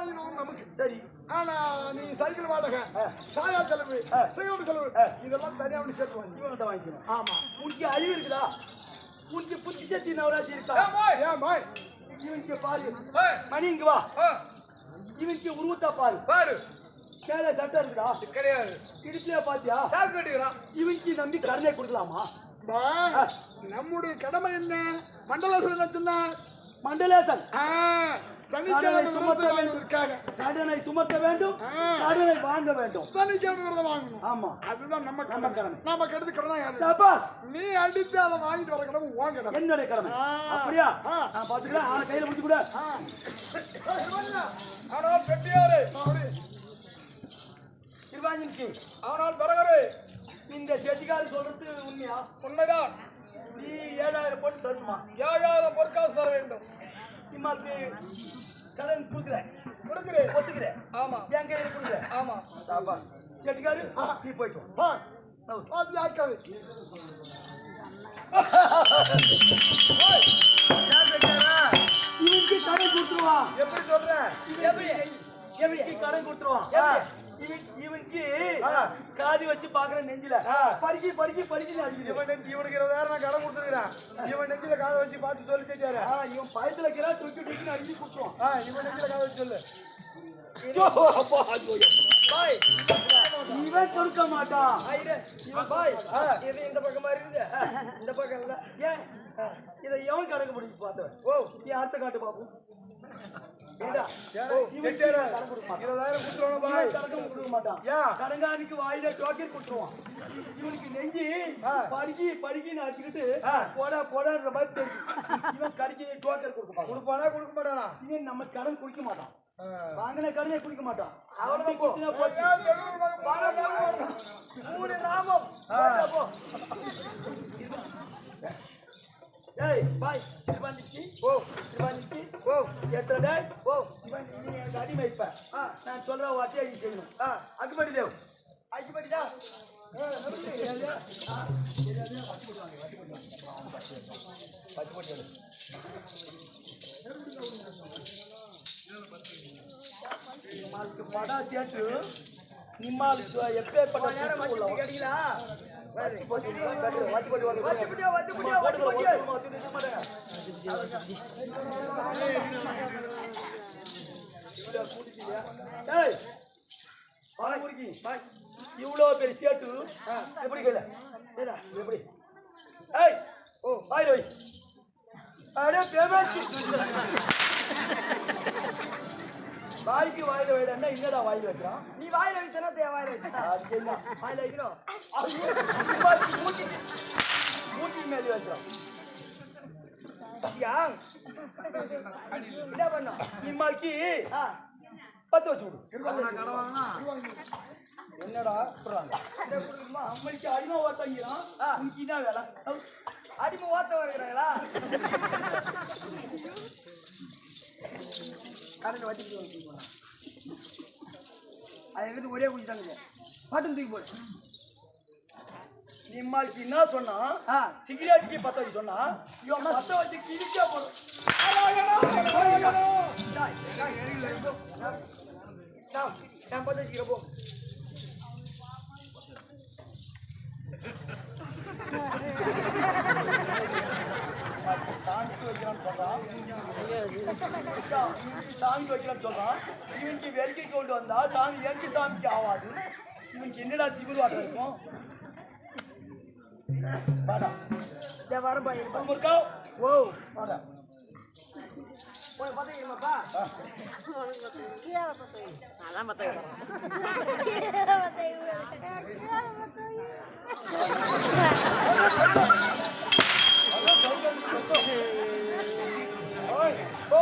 வாங்கினோம் நமக்கு. சரி. ஆனா நீ சைக்கிள் வாடகை சாயா செலவு சிகரெட் செலவு இதெல்லாம் தனியா அப்படி சேர்த்து வாங்கி. வாங்கிக்கணும். ஆமா. உனக்கு அறிவு இருக்குதா? உனக்கு புத்தி சட்டி நவராஜி இருக்கா? இவனுக்கு பாரு. மணி இங்க வா. இவனுக்கு உருவத்தா பாரு. பாரு. சேலை சட்டை இருக்குதா? கிடையாது. இடுப்புலயே பாத்தியா? இவனுக்கு நம்பி கருணை கொடுக்கலாமா? நம்முடைய கடமை என்ன? மண்டல சொன்னா மண்டலேசன் சனிக்கிழமை விரதத்தை வாங்குவதற்காக கடனை சுமத்த வேண்டும். கடனை வாங்க வேண்டும். சனிக்கிழமை விரதம் வாங்கணும். ஆமா. அதுதான் நம்ம நம்ம கடமை. கடனா யாரு? சபாஸ் நீ அடித்து அதை வாங்கிட்டு வர கடமை உன் கடமை. என்னுடைய கடமை. அப்படியா. நான் பாத்துக்கிறேன் அவனை கையில முடிச்சு கூட. ஆனால் கெட்டியாரு அப்படி. சிவாஜிக்கு ஆனால் பரகரு. இந்த செட்டிக்காரி சொல்றது உண்மையா? உண்மைதான். நீ ஏழாயிரம் போட்டு தருமா ஏழாயிரம் பொற்காசு தர வேண்டும். இம்மாக்கு கடன் கொடுக்குறேன். கொடுக்கிறேன் ஒத்துக்கிறேன். ஆமா. என் கையில கொடுக்குறேன். ஆமா. சாபாஸ் செட்டிக்காரு நீ போயிட்டு வா. வா. நவுரு. பாத்து ஆக்காது. இவனுக்கு கடன் கொடுத்துருவான். எப்படி சொல்ற எப்படி? இவனுக்கு கடன் கொடுத்துருவான். இவனுக்கு காதி வச்சு பாக்குற நெஞ்சில. படிக்கி படிக்கி அடிக்குது. இவன் நெஞ்சு இவனுக்கு இருபதாயிரம் நான் கடன் கொடுத்துருக்கிறேன். இவன் நெஞ்சில காதை வச்சு பார்த்து சொல்லி ஆ, இவன் பயத்துல இருக்கிறா தூக்கி தூக்கி அடிச்சு கொடுத்துருவான் ஆ இவன் நெஞ்சில காதை வச்சு சொல்லு. பாய். இவன் கொடுக்க மாட்டான். பாய். இது இந்த பக்கமா இருக்குது இந்த பக்கம் இல்ல. ஏன்? இதை எவன் கணக்கு பிடிச்சி பார்த்தவன்? ஓ. நீ அடுத்த காட்டு பாப்போம். இருபதாயிரம் கொடுத்துருவானு பாய் கொடுக்க மாட்டான் ஏன்? கடங்கானிக்கு வாயில டோக்கன் கொடுத்துருவான் இவனுக்கு நெஞ்சு படிக்கி படிக்கின்னு அடிச்சுக்கிட்டு போடா போடான்ற மாதிரி தெரியும் இவன் கடிக்கி டோக்கன் கொடுக்க மாட்டான் கொடுப்பானா கொடுக்க மாட்டானா இவன் நம்ம கடன் குடிக்க மாட்டான். வாங்கின கடனை குடிக்க மாட்டான் அவ்வளவுதான் மூணு நாமம் போ. டேய் பாய் திருவாண்டிக்கு ஓ திருவாண்டிக்கு ஓ எத்தனை டேய் ஓ இவன் நீ எனக்கு அடிமை இப்ப. நான் சொல்ற வாட்டி அடி செய்யணும் அக்குபடி தேவ் அக்குபடிடா படா சேட்டு நிம்மால் எப்பேற்பட்ட இவ்வளோ பெரிய சேட்டு எப்படி கையில எப்படி ஏய் ஓ பாய் அடே வாய்க்கு வாயில வைடா என்னடா வாயில வைக்கிறான் நீ வாயில வச்சனா தே வாயில என்ன? வாயில வைக்கிறோம் மூட்டி மூட்டி மேலே வைக்கிறான் யா என்ன பண்ணோம் இம்மாக்கி ஆ. பத்து வச்சு விடு என்னடா சொல்றாங்க? அம்மனுக்கு அடிமை ஓட்டாங்கிறான் உனக்கு என்ன வேலை? அடிமை ஓத்த வருகிறாங்களா கரண்ட் வட்டி அது எங்கிட்ட ஒரே குடிச்சாங்க பாட்டும் தூக்கி போடு. நிம்மாளுக்கு என்ன சொன்னா? சிகரெட்டுக்கு பத்த வச்சு சொன்னா இவன் பத்த வச்சு கிழிச்சா போதும். டேய், டேய், எரியுதுல, போ. டேய், நான் பத்த போ. சாமிக்கு வைக்கிறான்னு சொல்றான் சாமிக்கு வைக்கலாம் சொல்றான் இவனுக்கு வேடிக்கை கொண்டு வந்தா சாமி எங்க சாமிக்கு ஆகாது இவனுக்கு என்னடா திமிர் வாட்டம் இருக்கும் வாடா டேய், இருக்கா ஓ வாடா போய் பத்திக்கிறமாப்பா ஓய் ஓ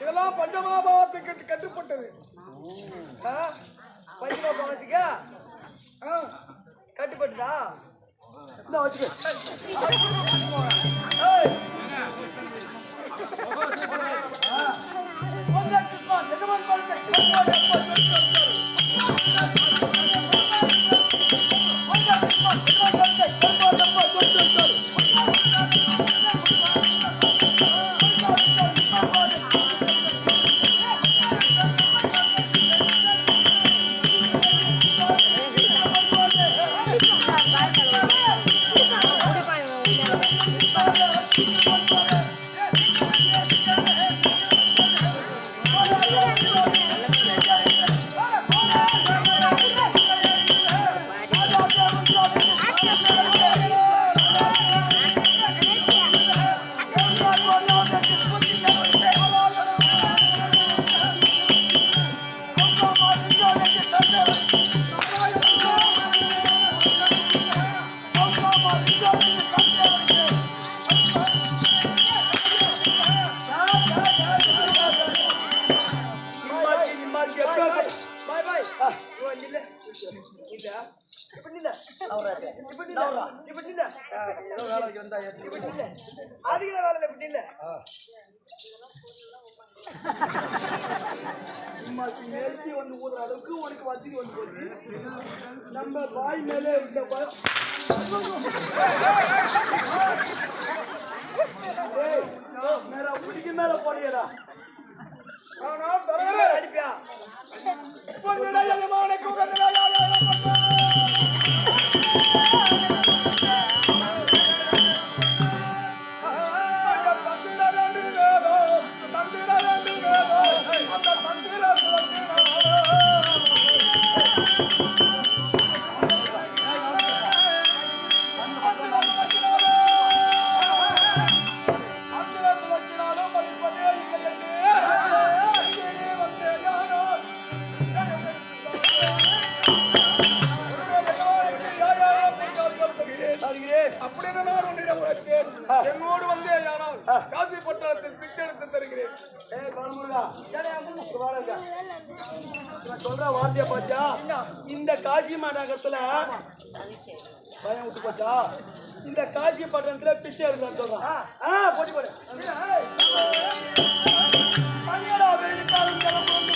இதெல்லாம் பஞ்சமாபாவத்துக்கு கட்டுப்பட்டது பஞ்சமாபாவத்துக்கு கட்டுப்பட்டதா என்ன அதுக்கு வேலை இல்ல இப்ப நில்ல நிம்மாச்சி, நேர்த்தி வந்து ஊதுற அளவுக்கு உனக்கு வசதி வந்து போச்சு. நம்ம பாய் மேலே இந்த மேல பிடிக்கு மேல போறியடா. அடிப்பியா சொல்ற வார்த்தைய பாத்தியா? இந்த காசிமா நகரத்துல பயம் விட்டு போச்சா? இந்த காசி பட்டணத்துல பிச்சை எடுக்கிறான்னு சொல்றான் ஆ, போட்டி போடு. பணியடா, வெள்ளிக்காரன் கிளம்புறது.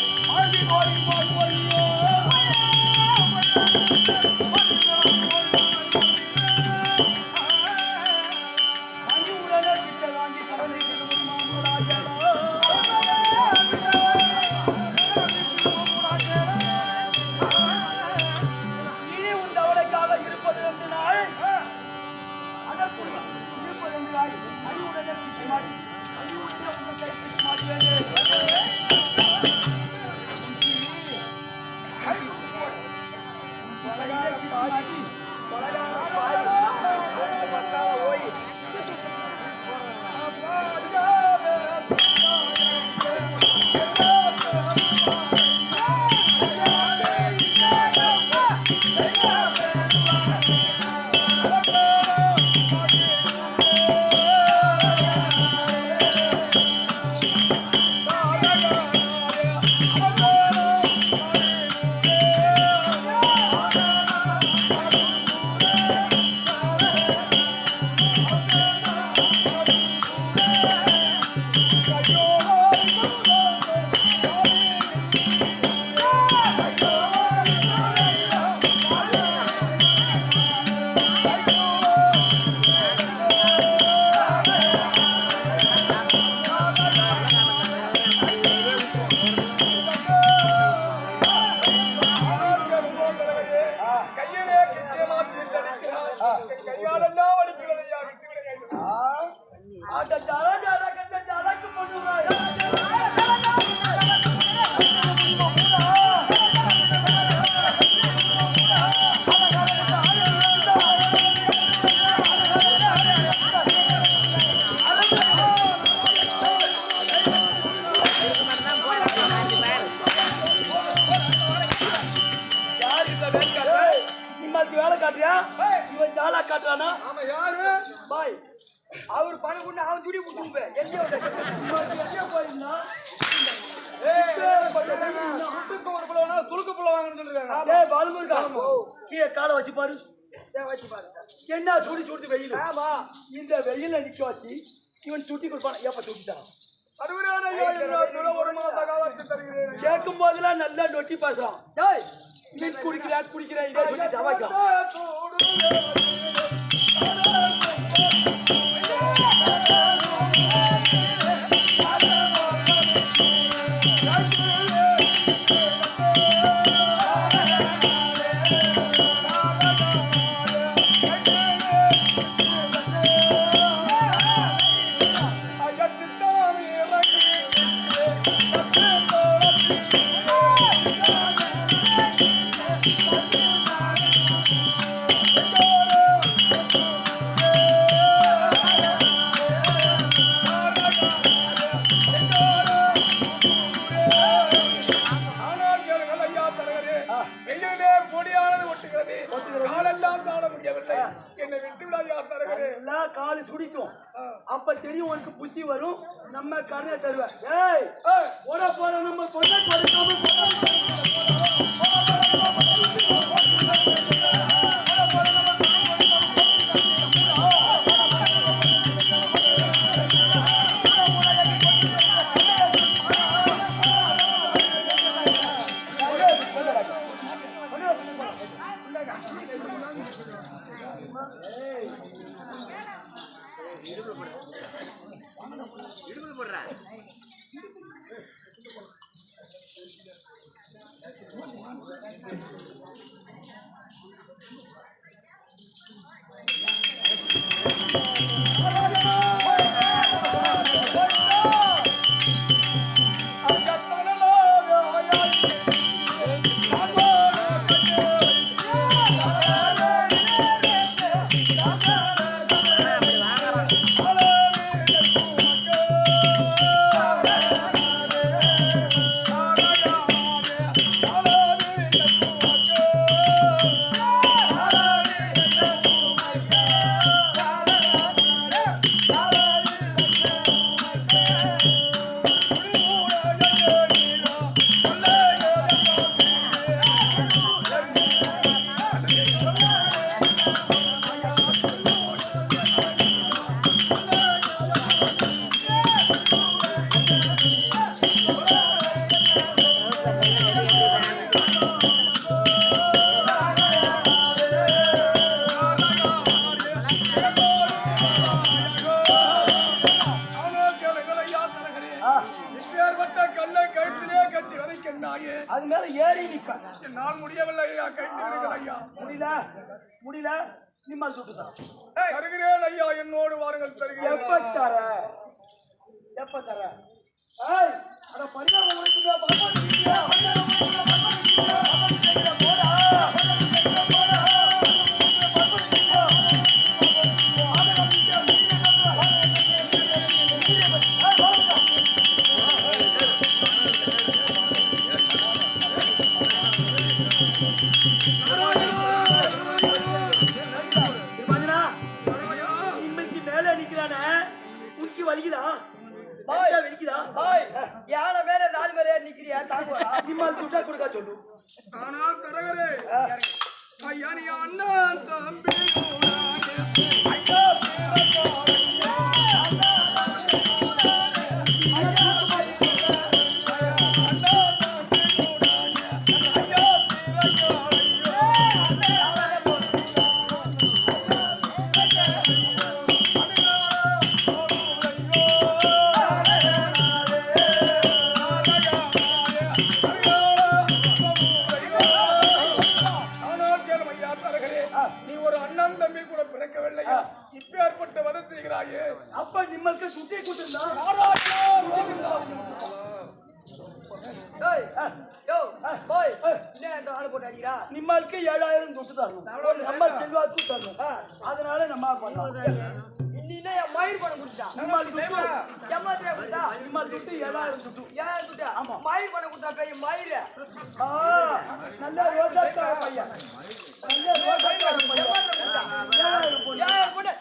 போய் கையிலே இவன் ஜாலா காட்டுறானா? ஆமா யாரு? பாய். அவர் பணம் கொண்டு அவன் துடி கொடுத்து எங்கே நிம்மாத்தி எங்கே போயிருந்தா. துளுக்கு ஒரு புள்ள வேணா துளுக்கு புள்ள வாங்கன்னு சொல்லிருக்காங்க. ஏய் பாலுமுருகா கீழே காலை வச்சு பாரு. ஏன் வச்சு பாருங்க என்ன சுடி சுடுது வெயில்? ஆமா. இந்த வெயில நிக்க வச்சு இவன் சுட்டி கொடுப்பான். ஏப்ப சுட்டிட்டான் கேட்கும் போதெல்லாம் நல்லா நொட்டி பேசுறான். டேய் நீ குடிக்கிறா குடிக்கிறா இதே சொல்லி தவாய்க்கான் ஆனால் கருணை தருவேன் அது மேல ஏறி நிப்பேன். நான் முடியவில்லை ஐயா விடுங்கள் ஐயா. முடியல? முடியல? நிம்மல் சுட்டுதான். தருகிறேன் ஐயா என்னோடு வாருங்கள் தருகிறேன். எப்ப தர? எப்ப தர? ஏய் அட பரிகாரம் உனக்கு? பகவான் நிக்கிறானே உச்சி வலிக்குதா? பாய். வலிக்குதா? பாய். யானை மேல நாலு மேல நிக்கிறியா? தாங்குவா நிம்மால் துட்டா கொடுக்க சொல்லு. ஐயா நீ அண்ணன் தம்பி இப்பேற்பட்ட வதை செய்கிறாயே. அப்ப நிம்மளுக்கு சுட்டி அடிக்கிறா? நிம்மளுக்கு ஏழாயிரம் துட்டு தரணும். நம்ம செல்வாக்கு தரணும். அதனால நம்ம பண்ணலாம். என் மயிர் பணம் கொடுத்தா துட்டு ஏமாத்திரா கொடுத்தா நிம்மால் துட்டு ஏழாயிரம் துட்டு ஏன் கொடுத்தா மயிர் பணம் கொடுத்தா பெரிய மயிர். ஆ, நல்ல ரோஜாக்கார பையன். நல்ல ரோஜாக்கார பையன். ஏழாயிரம் போடு. ஏன் கொடு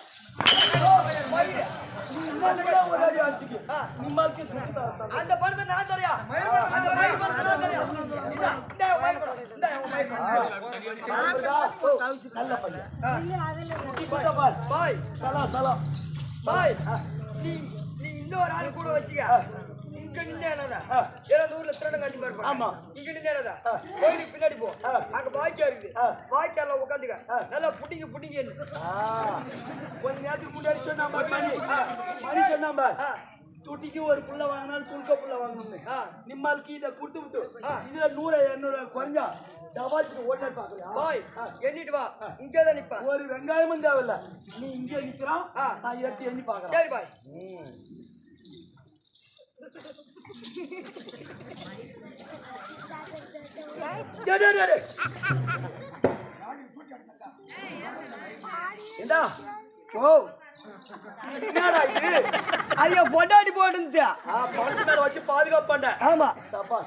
மயிர். அந்த பணத்தை நான் தரையா அந்த பணத்தை நான் தரையா இந்த இந்த இந்த நல்ல பையன் பாய் சலா சலா. பாய். நீ நீ இன்னொரு ஆள் கூட வச்சுக்க. இங்க. ஏன்னா இந்த ஊர்ல திருடன் காட்டி பாருப்பா ஆமா. இங்க என்னதா கோயிலுக்கு பின்னாடி போ. அங்க வாய்க்கா இருக்குது. ஆ. வாய்க்கால உட்காந்துக்க. நல்லா புட்டிங்க ஆ, கொஞ்ச நேரத்துக்கு முன்னாடி சொன்னா மணி. சொன்னா. துட்டிக்கு ஒரு புள்ள வாங்கினாலும் துணுக்க புள்ள வாங்கணும். நிம்மாளுக்கு இதை கொடுத்து விட்டு. இதுல நூறு இருநூறு குறைஞ்சா டபாச்சுக்கு ஓடல பாக்கலையா பாய் எண்ணிட்டு வா. இங்கே தான் ஒரு வெங்காயமும் தேவையில்ல. நீ இங்கே நிக்கிறான். நான் எடுத்து எண்ணி பாக்குறேன் சரி பாய். ஏண்டா? ஓ. என்னடா இது? ஐயோ பொண்டாடி போட்டுருந்தியா ஆ, பணத்து மேல வச்சு பாதுகாப்பு பண்ண. ஆமா. தப்பா.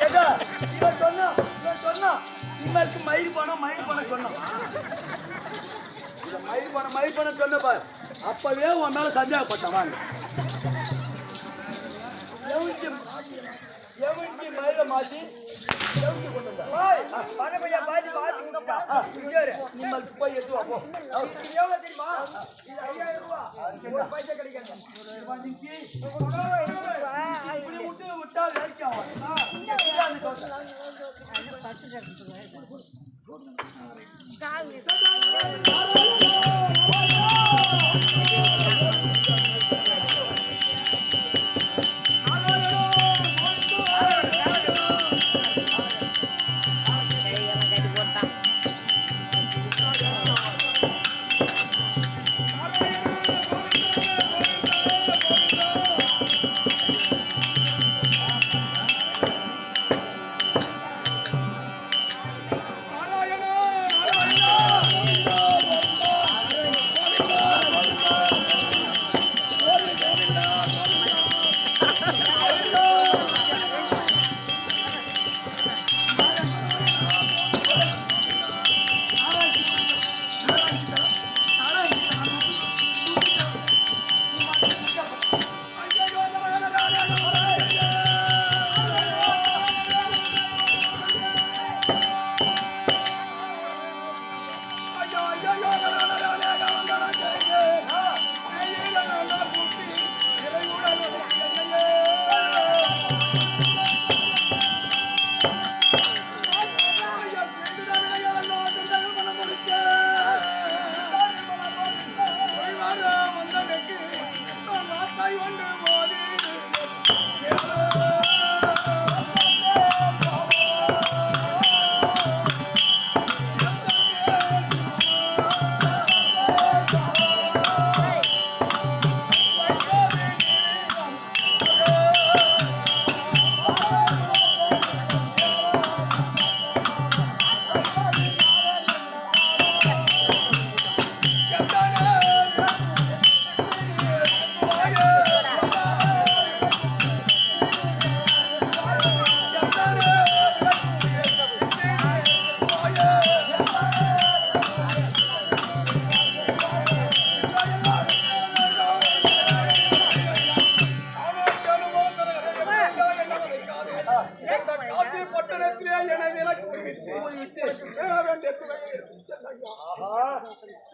ஏண்டா, இவன் சொன்னான், மயில் மயிர் பணம், மயிர் பணம் சொன்னான். இவன் மயிர் பணம், மயிர் பணம் சொன்ன பார். அப்பவே உன் மேல சந்தேகப்பட்டவாங்க எவனுக்கு மயிரை மாத்தி எவனுக்கு கொண்டு வந்தா? பாய் பண பையன் பாய்ச்சி பாய்ச்சி கொடுப்பா இங்கே இரு. நிம்மளுக்கு போய் எடுத்து வா, போ. இது எவ்வளவு தெரியுமா? இது ஐயாயிரம் ரூபா. ஒரு பைசா கிடைக்காது. இன்னைக்கு இப்படி விட்டு விட்டா வேலைக்கு ஆகும்.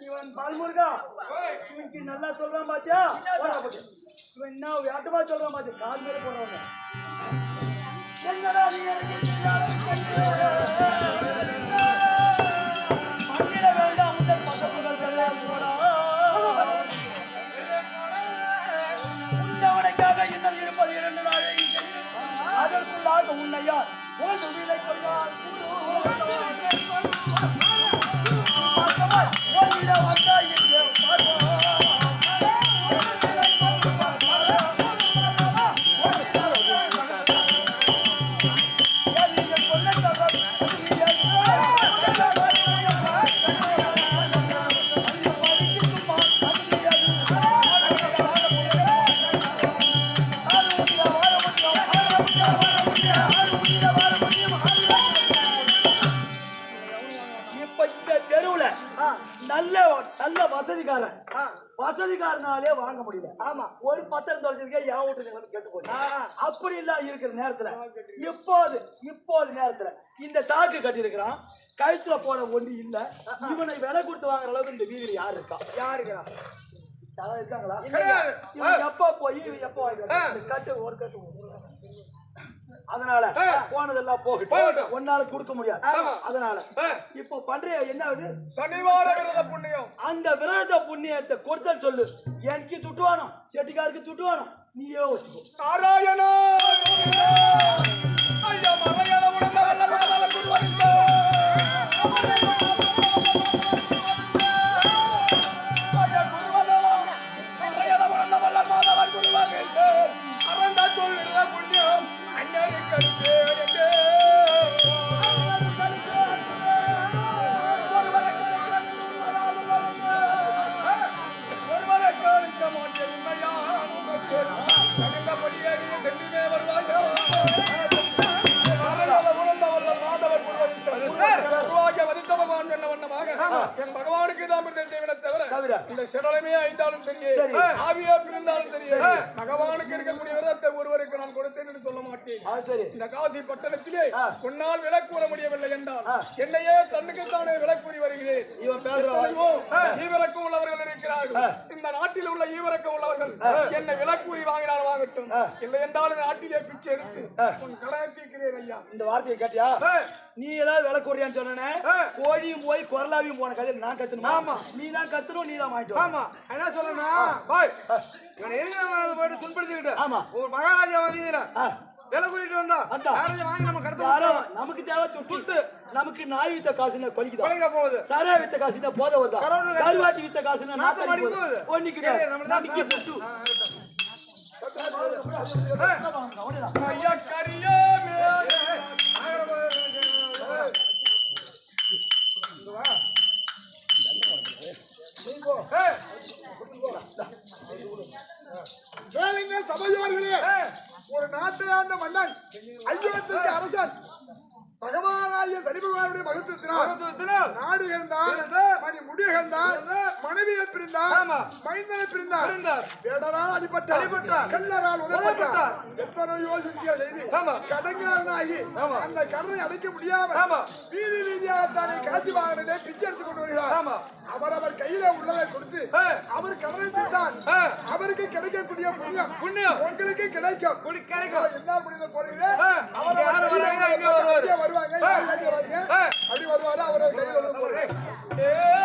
இவன் பால்முருகா. இவனுக்கு நல்லா சொல்றான் பாத்தியா? போடா இவன் என்ன வியாட்டமா சொல்றான் பாத்தியா கால் மேல போனவங்க. என்னடா நீ எனக்கு வேண்டாம் உங்கள் பசப்புகள் செல்லாம் போடா இன்னும் இருப்பது இரண்டு நாளை. அதற்குள்ளாக ஒரு விலை கொள்வார்? முடியல ஆமா ஒரு பத்திரம் தொலைச்சதுக்கே என் வீட்டு நிலைமை கேட்டு போச்சு. அப்படி எல்லாம் இருக்கிற நேரத்துல இப்போது இப்போது நேரத்துல இந்த சாக்கு கட்டி இருக்கிறான் கழுத்துல போட ஒண்ணு இல்ல. இவனை விலை கொடுத்து வாங்குற அளவுக்கு இந்த வீதியில யாரு இருக்கா? யாராவது இருக்காங்களா? எப்ப போய் எப்ப கட்டு ஒரு கட்டு. அதனால போனதெல்லாம் போகட்டும். ஒன்னால கொடுக்க முடியாது. அதனால. இப்போ பண்ற என்ன ஆகுது சனிவார விரத புண்ணியம். இந்த விரத புண்ணியத்தை கொடுத்த சொல்லு. எனக்கு துட்டுவானோ செட்டிக்காருக்கு துட்டுவானோ நீயே வச்சுக்கோ நாராயணா ஐயா தவிர. இந்த சிரளமே ஐந்தாலும் சரி. ஆவியா பிரிந்தாலும் சரி பகவானுக்கு இருக்கக்கூடிய விரதத்தை ஒருவருக்கு நான் கொடுத்தேன் என்று சொல்ல மாட்டேன். இந்த காசி பட்டணத்திலே. உன்னால் விலக்கூற முடியவில்லை என்றால். என்னையே தன்னுக்குத்தானே விலக்கூறி வருகிறேன். ஈவிரக்கம் உள்ளவர்கள் இருக்கிறார்கள். இந்த நாட்டில் உள்ள ஈவிரக்கம் உள்ளவர்கள் என்னை விலக்கூறி வாங்கினால் வாங்கட்டும் இல்லை என்றால் இந்த நாட்டிலே பிச்சை எடுத்து உன் கடனை தீர்க்கிறேன் ஐயா. இந்த வார்த்தையை கேட்டியா? நீ ஏதாவது விலை கூறியான்னு சொன்னே கோழியும் போய் குரலாவையும் போன கதையில் நான் கத்தணும்? ஆமா. நீ தான் கத்தணும் நீ தான். ஆமா. என்ன சொல்லணும் பாய் இவன் இருக்கிற போயிட்டு துன்படுத்திக்கிட்டு ஆமா. ஒரு மகாராஜா ஆ, விலை கூட்டிட்டு வந்தா. மகாராஜா வாங்கி நம்ம கடத்த நமக்கு தேவை துட்டு. நமக்கு நாய் வித்த காசுன்னு கொலிக்குதா கொலைக்க போகுது. சாரா வித்த காசுன்னா போத வருதா கருவாட்டி வித்த காசுன்னா நாத்தம் நாத்தம் அடிக்க போகுது. ஒண்ணு கிடையாது நமக்கு. துட்டு. ஐயா கரியாமே வேலைங்க சபையோர்களே ஒரு நாட்டை ஆண்ட மன்னன் ஐயோத்திற்கு அரசன். பகவானாகிய சனி பகவானுடைய மகத்துவத்தினால் நாடு இழந்தான் மணி முடி இழந்தான் மனைவியை பிரிந்தான் ஆமா. மைந்தனை பிரிந்தார். வேடரால் அடிபட்டார். கல்லரால் உதைப்பட்டார். எத்தனையோ சித்திகள் செய்து. கடங்காரனாகி. அந்த கடனை அடைக்க முடியாமல் ஆமா. வீதி வீதியாக தானே காட்சி வாகனத்தை பிச்சை எடுத்துக் கொண்டு வருகிறார் ஆமா. அவர் அவர் கையில உள்ளதை கொடுத்து. அவர் கடனை. அவருக்கு கிடைக்கக்கூடிய புண்ணியம். புண்ணியம். உங்களுக்கு கிடைக்கும். குடி கிடைக்கும். என்ன இங்க வருவாரு. இங்க வருவாங்க. வருவாங்க. அப்படி வருவாரு? அவர் கையில